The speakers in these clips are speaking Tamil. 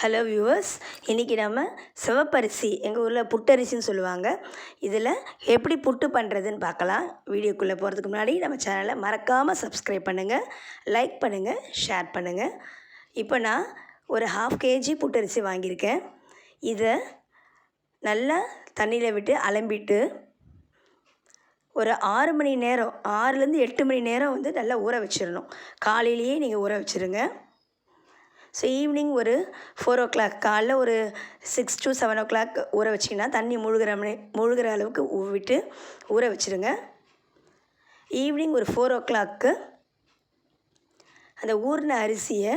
ஹலோ வியூவர்ஸ் இன்றைக்கி நம்ம சிவப்பரிசி எங்கள் ஊரில் புட்டரிசின்னு சொல்லுவாங்க. இதில் எப்படி புட்டு பண்ணுறதுன்னு பார்க்கலாம். வீடியோக்குள்ளே போகிறதுக்கு முன்னாடி நம்ம சேனலை மறக்காமல் சப்ஸ்கிரைப் பண்ணுங்கள் லைக் பண்ணுங்கள் ஷேர் பண்ணுங்கள் இப்போ நான் ஒரு ஹாஃப் கேஜி புட்டரிசி வாங்கியிருக்கேன். இதை நல்லா தண்ணியில் விட்டு அலம்பிட்டு ஒரு ஆறு மணி நேரம் ஆறுலேருந்து எட்டு மணி நேரம் வந்து நல்லா ஊற வச்சிடணும் காலையிலேயே நீங்கள் ஊற வச்சுருங்க. ஸோ ஈவினிங் ஒரு ஃபோர் ஓ கிளாக் காலைல ஒரு six to seven o'clock ஊற வச்சிங்கன்னா தண்ணி முழுகிற மணி முழுகிற அளவுக்கு விட்டு ஊற வச்சுருங்க. ஈவினிங் ஒரு ஃபோர் ஓ கிளாக்கு அந்த ஊறின அரிசியை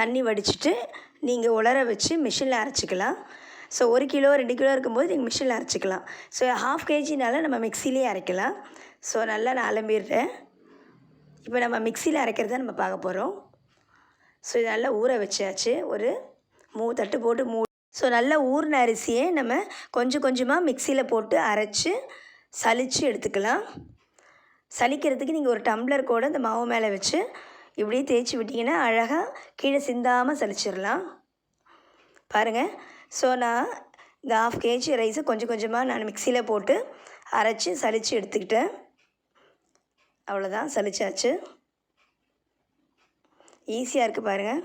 தண்ணி வடிச்சிட்டு நீங்கள் உலர வச்சு மிஷினில் அரைச்சிக்கலாம். ஸோ ஒரு கிலோ ரெண்டு கிலோ இருக்கும்போது நீங்கள் மிஷினில் அரைச்சிக்கலாம். ஸோ ஹாஃப் கேஜினால நம்ம மிக்சிலே அரைக்கலாம். ஸோ நல்லா நான் அலம்பிடுறேன். இப்போ நம்ம மிக்சியில் அரைக்கிறத நம்ம பார்க்க போகிறோம் ஸோ இது நல்லா ஊற வச்சாச்சு. ஒரு மூ தட்டு போட்டு மூ ஸோ நல்லா ஊறின அரிசியை நம்ம கொஞ்சம் கொஞ்சமாக மிக்சியில் போட்டு அரைச்சி சலித்து எடுத்துக்கலாம். சலிக்கிறதுக்கு நீங்கள் ஒரு டம்ளர் கூட இந்த மாவு மேலே வச்சு இப்படியே தேய்ச்சி விட்டிங்கன்னா அழகாக கீழே சிந்தாமல் சலிச்சிடலாம் பாருங்கள் ஸோ நான் இந்த ஆஃப் கேஜி ரைஸை கொஞ்சம் கொஞ்சமாக நான் மிக்சியில் போட்டு அரைச்சி சலித்து எடுத்துக்கிட்டேன். அவ்வளோதான் சலிச்சாச்சு ஈஸியாக இருக்குது பாருங்கள்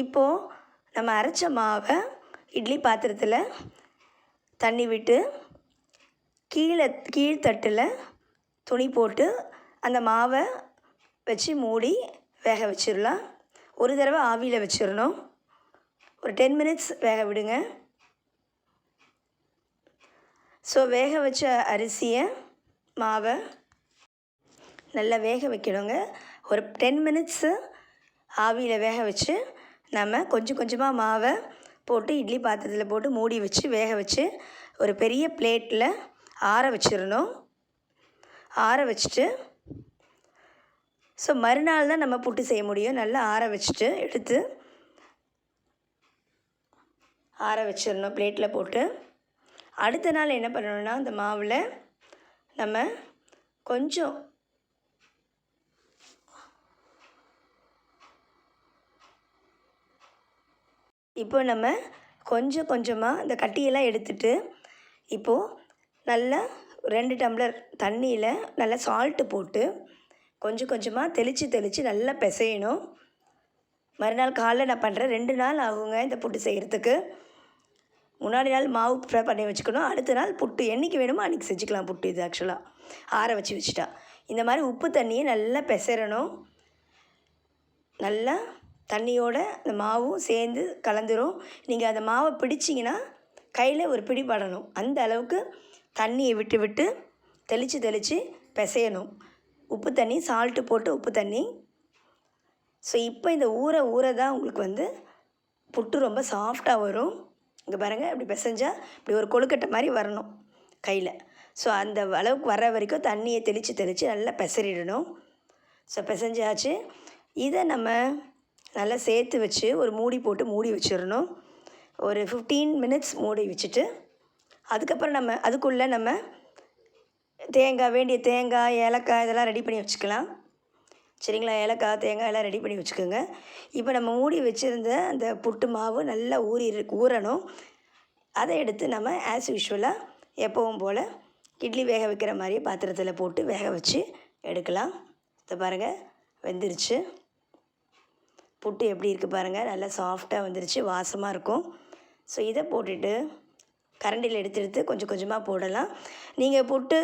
இப்போது நம்ம அரைச்ச மாவை இட்லி பாத்திரத்தில் தண்ணி விட்டு கீழே கீழ்த்தட்டில் துணி போட்டு அந்த மாவை வச்சு மூடி வேக வச்சிடலாம். ஒரு தடவை ஆவியில் வச்சிடணும். ஒரு டென் மினிட்ஸ் வேக விடுங்க. ஸோ வேக வச்ச அரிசியை மாவை நல்லா வேக வைக்கணுங்க. ஒரு டென் மினிட்ஸு ஆவியில் வேக வச்சு நம்ம கொஞ்சம் கொஞ்சமாக மாவை போட்டு இட்லி பாத்திரத்தில் போட்டு மூடி வச்சு வேக வச்சு ஒரு பெரிய பிளேட்டில் ஆற வச்சிடணும். ஆற வச்சுட்டு ஸோ மறுநாள் தான் நம்ம புட்டு செய்ய முடியும். நல்லா ஆற வச்சுட்டு எடுத்து ஆற வச்சிடணும் பிளேட்டில் போட்டு. அடுத்த நாள் என்ன பண்ணணும்னா அந்த மாவில் நம்ம கொஞ்சம் இப்போ நம்ம கொஞ்சம் கொஞ்சமாக இந்த கட்டியெல்லாம் எடுத்துட்டு இப்போது நல்லா ரெண்டு டம்ளர் தண்ணியில் நல்லா சால்ட்டு போட்டு கொஞ்சம் கொஞ்சமாக தெளித்து தெளித்து நல்லா பிசையணும். மறுநாள் காலைல நான் பண்ணுறேன் ரெண்டு நாள் ஆகுங்க இந்த புட்டு செய்கிறதுக்கு முன்னாடி நாள் மாவு ப்ரிப்பேர் பண்ணி வச்சுக்கணும். அடுத்த நாள் புட்டு என்றைக்கு வேணுமோ அன்றைக்கி செஞ்சுக்கலாம் புட்டு இது ஆக்சுவலாக ஆற வச்சு வச்சுட்டா. இந்த மாதிரி உப்பு தண்ணியை நல்லா பிசறணும் நல்லா தண்ணியோட அந்த மாவும் சேர்ந்து கலந்துரும். நீங்கள் அந்த மாவை பிடிச்சிங்கன்னா கையில் ஒரு பிடி படணும். அந்த அளவுக்கு தண்ணியை விட்டு விட்டு தெளித்து தெளித்து பிசையணும். உப்பு தண்ணி சால்ட்டு போட்டு உப்பு தண்ணி. ஸோ இப்போ இந்த ஊற ஊற தான் உங்களுக்கு வந்து புட்டு ரொம்ப சாஃப்டாக வரும். இங்கே பாருங்கள் இப்படி பிசைஞ்சால் இப்படி ஒரு கொழுக்கட்டை மாதிரி வரணும் கையில். ஸோ அந்த அளவுக்கு வர்ற வரைக்கும் தண்ணியை தெளித்து தெளித்து நல்லா பிசறிடணும். ஸோ பிசைஞ்சாச்சு. இதை நம்ம நல்லா சேர்த்து வச்சு ஒரு மூடி போட்டு மூடி வச்சிடணும். ஒரு ஃபிஃப்டீன் மினிட்ஸ் மூடி வச்சுட்டு அதுக்கப்புறம் நம்ம அதுக்குள்ளே நம்ம தேங்காய் வேண்டிய தேங்காய் ஏலக்காய் இதெல்லாம் ரெடி பண்ணி வச்சுக்கலாம். சரிங்களா? ஏலக்காய் தேங்காய் எல்லாம் ரெடி பண்ணி வச்சுக்கோங்க. இப்போ நம்ம மூடி வச்சுருந்த அந்த புட்டு மாவு நல்லா ஊறி ஊறணும். அதை எடுத்து நம்ம ஆஸ் யூஷுவலாக எப்பவும் போல் இட்லி வேக வைக்கிற மாதிரியே பாத்திரத்தில் போட்டு வேக வச்சு எடுக்கலாம். இதை பாருங்கள் வெந்துருச்சு. புட்டு எப்படி இருக்குது பாருங்கள் நல்லா சாஃப்டாக வந்துருச்சு வாசமாக இருக்கும். ஸோ இதை போட்டுட்டு கரண்டியில் எடுத்து எடுத்து கொஞ்சம் கொஞ்சமாக போடலாம். நீங்கள் புட்டு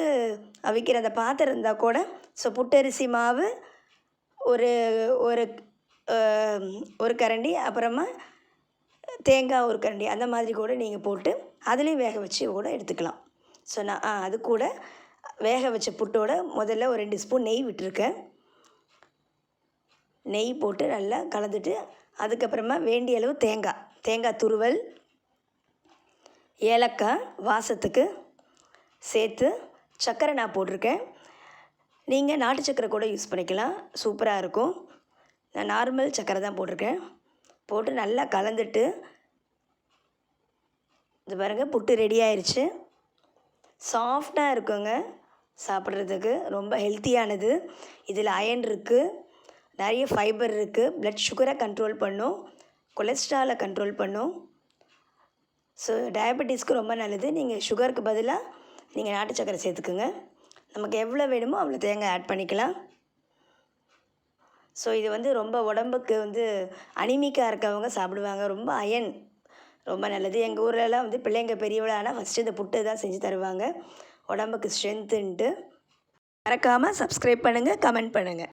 அவிக்கிற அந்த பாத்திரம் இருந்தால் கூட ஸோ புட்டரிசி மாவு ஒரு ஒரு ஒரு கரண்டி அப்புறமா தேங்காய் ஒரு கரண்டி அந்த மாதிரி கூட நீங்கள் போட்டு அதுலேயும் வேக வச்சு கூட எடுத்துக்கலாம். ஸோ நான் அது கூட வேக வச்ச புட்டோட முதல்ல ஒரு ரெண்டு ஸ்பூன் நெய் விட்டுருக்கேன். நெய் போட்டு நல்லா கலந்துட்டு அதுக்கப்புறமா வேண்டிய அளவு தேங்காய். தேங்காய் துருவல் ஏலக்காய் வாசத்துக்கு சேர்த்து சர்க்கரை நான் போட்டிருக்கேன். நீங்கள் நாட்டு சர்க்கரை கூட யூஸ் பண்ணிக்கலாம். சூப்பராக இருக்கும். நான் நார்மல் சர்க்கரை தான் போட்டிருக்கேன். போட்டு நல்லா கலந்துட்டு இது பாருங்கள் புட்டு ரெடி ஆயிடுச்சு சாஃப்டாக இருக்குங்க. சாப்பிட்றதுக்கு ரொம்ப ஹெல்த்தியானது இதில் அயன் இருக்குது நிறைய ஃபைபர் இருக்குது ப்ளட் சுகரை கண்ட்ரோல் பண்ணும். கொலஸ்ட்ராலை கண்ட்ரோல் பண்ணும். ஸோ டயபெட்டிஸ்க்கு ரொம்ப நல்லது. நீங்கள் சுகருக்கு பதிலாக நீங்கள் நாட்டு சக்கரை சேர்த்துக்குங்க. நமக்கு எவ்வளோ வேணுமோ அவ்வளோ தேங்காய் ஆட் பண்ணிக்கலாம். ஸோ இது வந்து ரொம்ப உடம்புக்கு வந்து அனிமிக்காக இருக்கவங்க சாப்பிடுவாங்க. ரொம்ப அயன் ரொம்ப நல்லது. எங்கள் ஊர்லலாம் வந்து பிள்ளைங்க பெரியவளானால் ஃபஸ்ட்டு இந்த புட்டு தான் செஞ்சு தருவாங்க. உடம்புக்கு ஸ்ட்ரென்த்துன்ட்டு மறக்காமல் சப்ஸ்கிரைப் பண்ணுங்கள் கமெண்ட் பண்ணுங்கள்